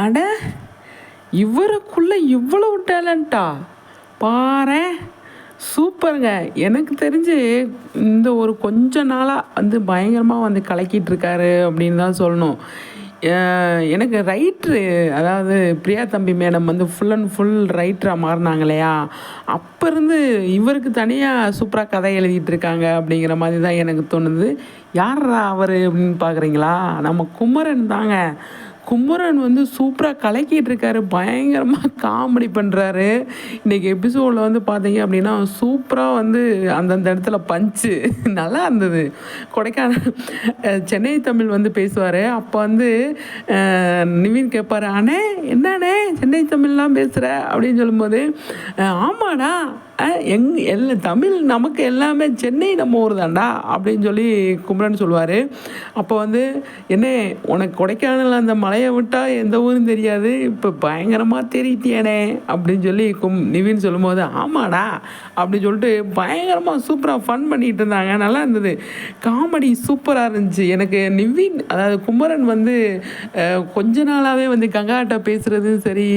அட இவருக்குள்ளே இவ்வளவு டேலண்ட்டா பாரேன். சூப்பருங்க. எனக்கு தெரிஞ்சு இந்த ஒரு கொஞ்ச நாளாக வந்து பயங்கரமாக வந்து கலக்கிட்டுருக்காரு அப்படின்னு தான் சொல்லணும். எனக்கு ரைட்ரு அதாவது பிரியா தம்பி மேடம் வந்து ஃபுல் அண்ட் ஃபுல் ரைட்டராக மாறினாங்க இல்லையா? அப்போ இருந்து இவருக்கு தனியாக சூப்பராக கதை எழுதிட்டு இருக்காங்க அப்படிங்கிற மாதிரி தான் எனக்கு தோணுது. யாரா அவர் அப்படின்னு பார்க்குறீங்களா நம்ம குமரன் தாங்க. குமரன் வந்து சூப்பராக கலக்கிட்டு இருக்காரு. பயங்கரமாக காமெடி பண்ணுறாரு இன்றைக்கி எபிசோடில் வந்து பார்த்தீங்க அப்படின்னா சூப்பராக வந்து அந்தந்த இடத்துல பஞ்சு நல்லா இருந்தது. கொடைக்கானல் சென்னை தமிழ் வந்து பேசுவார். அப்போ வந்து நிவின் கேட்பாரு அண்ணே என்னண்ணே சென்னை தமிழ்லாம் பேசுகிற அப்படின்னு சொல்லும்போது ஆமாடா. எங் எல்லாம் தமிழ் நமக்கு எல்லாமே சென்னை நம்ம ஊர் தான்டா அப்படின்னு சொல்லி கும்பலன்னு சொல்லுவார். அப்போ வந்து என்ன உனக்கு கொடைக்கானல் அந்த மலையை விட்டால் எந்த ஊரும் தெரியாது. இப்போ பயங்கரமாக தெரியிட்டியானே அப்படின்னு சொல்லி கும் நிவின் சொல்லும்போது ஆமாடா அப்படின்னு சொல்லிட்டு பயங்கரமாக சூப்பராக ஃபன் பண்ணிகிட்டு இருந்தாங்க. நல்லா இருந்தது. காமெடி சூப்பராக இருந்துச்சு. எனக்கு நிவின் அதாவது குமரன் வந்து கொஞ்ச நாளாகவே வந்து கங்காட்ட பேசுகிறதும் சரி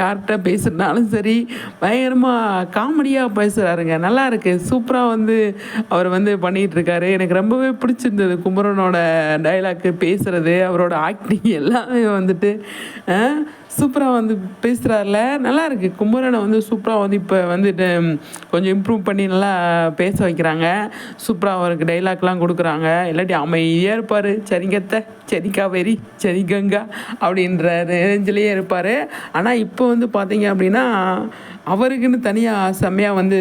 யார்கிட்ட பேசுகிறதுனாலும் சரி பயங்கரமாக காமெடியாக பேசுகிறாருங்க நல்லா இருக்கு. சூப்பராக வந்து அவர் வந்து பண்ணிகிட்ருக்காரு எனக்கு ரொம்பவே பிடிச்சிருந்தது குமரனோட டைலாக்கு பேசுகிறது அவரோட ஆக்டிங் எல்லாமே வந்துட்டு சூப்பராக வந்து பேசுகிறாருல நல்லா இருக்கு. குமரனை வந்து சூப்பராக வந்து இப்போ வந்துட்டு கொஞ்சம் இம்ப்ரூவ் பண்ணி நல்லா பேச வைக்கிறாங்க. சூப்பராக அவருக்கு டைலாக்லாம் கொடுக்குறாங்க. இல்லாட்டி அமைதியாக இருப்பார். சரிங்கத்த சரிக்கா வெறி சரி கங்கா அப்படின்ற ரேஞ்சிலேயே இருப்பார். ஆனால் இப்போ வந்து பார்த்தீங்க அப்படின்னா அவருக்குன்னு தனியாக செம்மையாக வந்து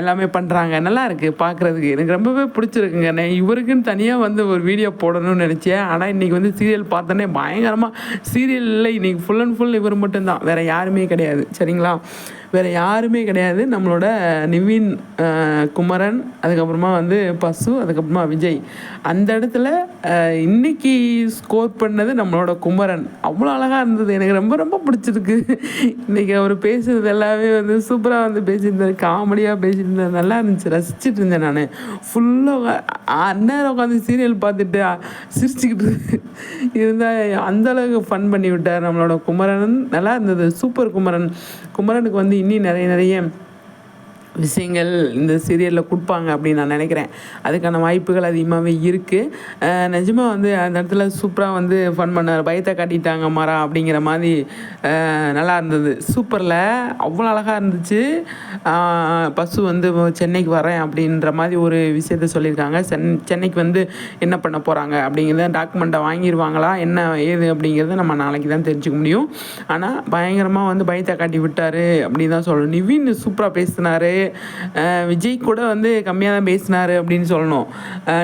எல்லாமே பண்ணுறாங்க நல்லா இருக்குது பார்க்குறதுக்கு எனக்கு ரொம்பவே பிடிச்சிருக்குங்க. நான் இவருக்குன்னு தனியாக வந்து ஒரு வீடியோ போடணும்னு நினச்சேன். ஆனால் இன்றைக்கி வந்து சீரியல் பார்த்தோன்னே பயங்கரமாக சீரியலில் இன்றைக்கி ஃபுல் அண்ட் ஃபுல் இவர் மட்டும்தான். வேறு யாருமே கிடையாது. சரிங்களா? வேறு யாருமே கிடையாது. நம்மளோட நிவின் குமரன் அதுக்கப்புறமா வந்து பசு அதுக்கப்புறமா விஜய். அந்த இடத்துல இன்னைக்கு ஸ்கோர் பண்ணது நம்மளோட குமரன். அவ்வளோ அழகாக இருந்தது. எனக்கு ரொம்ப ரொம்ப பிடிச்சிருக்கு. இன்றைக்கி அவர் பேசுறது எல்லாமே வந்து சூப்பராக வந்து பேசியிருந்தார். காமெடியாக பேசியிருந்தார் நல்லா இருந்துச்சு. ரசிச்சுட்டு இருந்தேன் நான். ஃபுல்லாக அந்நேரம் உட்காந்து சீரியல் பார்த்துட்டு சிரிச்சுக்கிட்டு இருந்தால் அந்தளவுக்கு ஃபன் பண்ணி விட்டார் நம்மளோட குமரன். நல்லா இருந்தது. சூப்பர் குமரன். குமரனுக்கு வந்து இன்னும் நிறைய நிறைய விஷயங்கள் இந்த சீரியலில் கொடுப்பாங்க அப்படின்னு நான் நினைக்கிறேன். அதுக்கான வாய்ப்புகள் அதிகமாகவே இருக்குது நிஜமாக வந்து அந்த இடத்துல சூப்பராக வந்து ஃபன் பண்ணார் பயத்தை காட்டிட்டாங்க மாறா அப்படிங்கிற மாதிரி நல்லா இருந்தது. சூப்பரில். அவ்வளோ அழகாக இருந்துச்சு. பஸ்ஸு பசு வந்து சென்னைக்கு வரேன் அப்படின்ற மாதிரி ஒரு விஷயத்த சொல்லியிருக்காங்க. சென் சென்னைக்கு வந்து என்ன பண்ண போகிறாங்க அப்படிங்கிறத டாக்குமெண்ட்டை வாங்கிடுவாங்களா என்ன ஏது அப்படிங்கிறத நம்ம நாளைக்கு தான் தெரிஞ்சுக்க முடியும். ஆனால் பயங்கரமாக வந்து பயத்தை காட்டி விட்டார் அப்படின்னு தான் சொல்லணும். நிவின் சூப்பராக பேசினார். விஜய் கூட வந்து கம்மியாக தான் பேசினார் அப்படின்னு சொல்லணும்.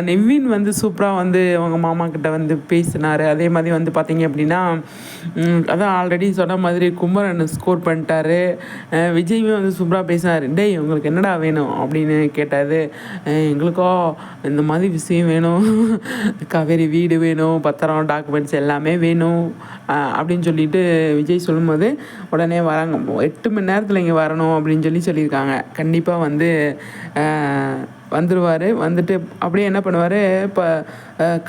நெவ்வின் வந்து சூப்பராக வந்து அவங்க மாமா கிட்ட வந்து பேசினார். அதே மாதிரி வந்து பார்த்தீங்க அப்படின்னா அதான் ஆல்ரெடி சொன்ன மாதிரி குமரன் ஸ்கோர் பண்ணிட்டாரு. விஜயுமே வந்து சூப்பராக பேசினார். டேய் உங்களுக்கு என்னடா வேணும் அப்படின்னு கேட்டார். எங்களுக்கோ இந்த மாதிரி விஷயம் வேணும். காவேரி வீடு வேணும் பத்திரம் டாக்குமெண்ட்ஸ் எல்லாமே வேணும். அப்படின்னு சொல்லிட்டு விஜய் சொல்லும்போது உடனே வராங்க. எட்டு மணி நேரத்தில் இங்கே வரணும் அப்படின்னு சொல்லி சொல்லியிருக்காங்க. கண்டிப்பாக கண்டிப்பாக வந்து வந்துடுவார் வந்துட்டு அப்படியே என்ன பண்ணுவார்? இப்போ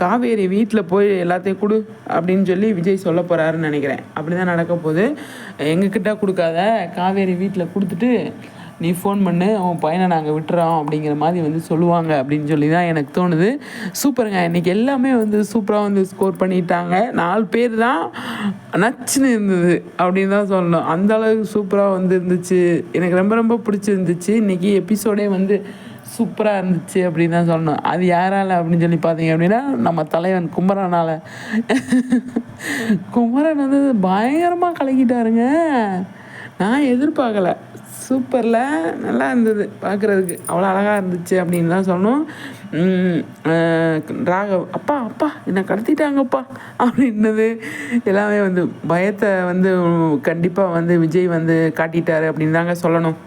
காவேரி வீட்டில் போய் எல்லாத்தையும் கொடு அப்படின்னு சொல்லி விஜய் சொல்ல போகிறாருன்னு நினைக்கிறேன். அப்படி தான் நடக்க போகுது. எங்ககிட்ட கொடுக்காத காவேரி வீட்டில் கொடுத்துட்டு நீ ஃபோன் பண்ணு உன் பையனை நாங்கள் விட்டுறோம் அப்படிங்கிற மாதிரி வந்து சொல்லுவாங்க அப்படின்னு சொல்லி தான் எனக்கு தோணுது. சூப்பருங்க. இன்றைக்கி எல்லாமே வந்து சூப்பராக வந்து ஸ்கோர் பண்ணிட்டாங்க. நாலு பேர் தான் நச்சுன்னு இருந்தது அப்படின்னு தான் சொல்லணும். அந்த அளவுக்கு சூப்பராக வந்து இருந்துச்சு. எனக்கு ரொம்ப ரொம்ப பிடிச்சிருந்துச்சு. இன்றைக்கி எபிசோடே வந்து சூப்பராக இருந்துச்சு அப்படின்னு தான் சொல்லணும். அது யாரால அப்படின்னு சொல்லி பார்த்தீங்க அப்படின்னா நம்ம தலைவன் குமரனால். குமரன் வந்து பயங்கரமாக கலக்கிட்டாருங்க. நான் எதிர்பார்க்கல. சூப்பரில். நல்லா இருந்தது பார்க்குறதுக்கு அவ்வளோ அழகாக இருந்துச்சு அப்படின்னு தான் சொல்லணும் ராகவ் அப்பா அப்பா என்னை கடத்திட்டாங்கப்பா அப்படின்னது எல்லாமே வந்து பயத்தை வந்து கண்டிப்பாக வந்து விஜய் வந்து காட்டிட்டாரு அப்படின்னு தாங்க சொல்லணும்.